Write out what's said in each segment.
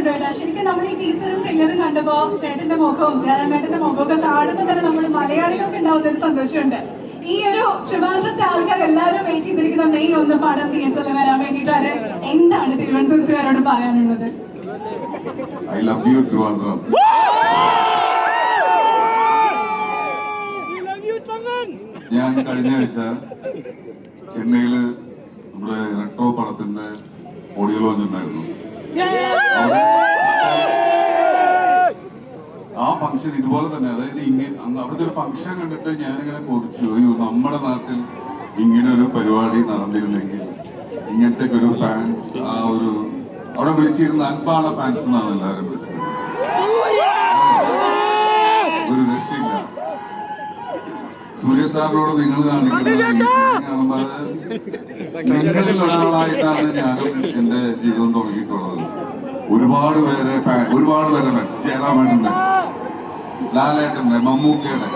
സന്തോഷമുണ്ട് കേട്ടോ ശരിക്കും നമ്മൾ ഈ ടീച്ചറും ട്രെയിലറും കണ്ടപ്പോ ചേട്ടന്റെ മുഖവും ജയറാമേട്ടന്റെ മുഖവും ഒക്കെ കാണുമ്പോൾ തന്നെ നമ്മൾ മലയാളികൾക്ക് ഉണ്ടാവുന്ന ഒരു സന്തോഷമുണ്ട്. ഈ ഒരു ട്രിവാൻഡ്രത്തെ ആൾക്കാർ എല്ലാവരും വെയിറ്റ് ചെയ്തിരിക്കുന്ന മെയ് ഒന്ന് പടം തിയേറ്ററിൽ വരാൻ വേണ്ടിയിട്ടാണ്. എന്താണ് തിരുവനന്തപുരത്തുകാരോട് പറയാനുള്ളത്? I love you Trivandrum. ഞാൻ കഴിഞ്ഞ ആഴ്ച ചെന്നൈയിൽ നമ്മുടെ റെട്ടോ പടത്തിന്റെ ഓഡിയോ ലോഞ്ച് ഉണ്ടായിരുന്നു. ആ ഫംഗ്ഷൻ ഇതുപോലെ തന്നെ. അതായത് ഇങ്ങനെ അവിടുത്തെ ഒരു ഫംഗ്ഷൻ കണ്ടിട്ട് ഞാനിങ്ങനെ കുറിച്ചു. അയ്യോ നമ്മുടെ നാട്ടിൽ ഇങ്ങനെ ഒരു പരിപാടി നടന്നിരുന്നെങ്കിൽ ഇങ്ങനത്തെ ഒരു ഫാൻസ് ആ ഒരു അവിടെ വിളിച്ചിരുന്ന അൻപാള ഫാൻസ് എന്നാണ് എല്ലാവരും വിളിച്ചത്. സൂര്യ സാറിനോട് നിങ്ങൾ നിങ്ങളിൽ ഒരാളായിട്ടാണ് ഞാനും എന്റെ ജീവിതം തുടങ്ങിയിട്ടുള്ളത്. ഒരുപാട് പേരെ ഒരുപാട് പേരെ ജയറാമേട്ടന്റെ ലാലേട്ടന്റെ മമ്മൂക്കയുടെ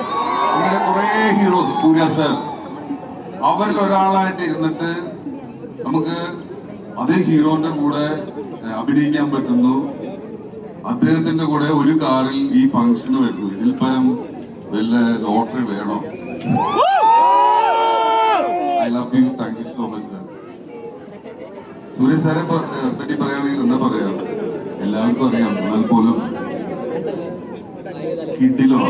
അങ്ങനെ കുറെ ഹീറോസ് സൂര്യ സാർ അവരിൽ ഒരാളായിട്ട് ഇരുന്നിട്ട് നമുക്ക് അതേ ഹീറോന്റെ കൂടെ അഭിനയിക്കാൻ പറ്റുന്നു. അദ്ദേഹത്തിന്റെ കൂടെ ഒരു കാറിൽ ഈ ഫംഗ്ഷന് വരുന്നു. ഇതിൽ പരം വല്ല ലോട്ടറി വേണോ? I love you thank you so much sir Surya സാറെ പറ്റി പറയുകയാണെങ്കിൽ എന്താ പറയാ? എല്ലാവർക്കും അറിയാം. എന്നാൽ പോലും കിഡിലോ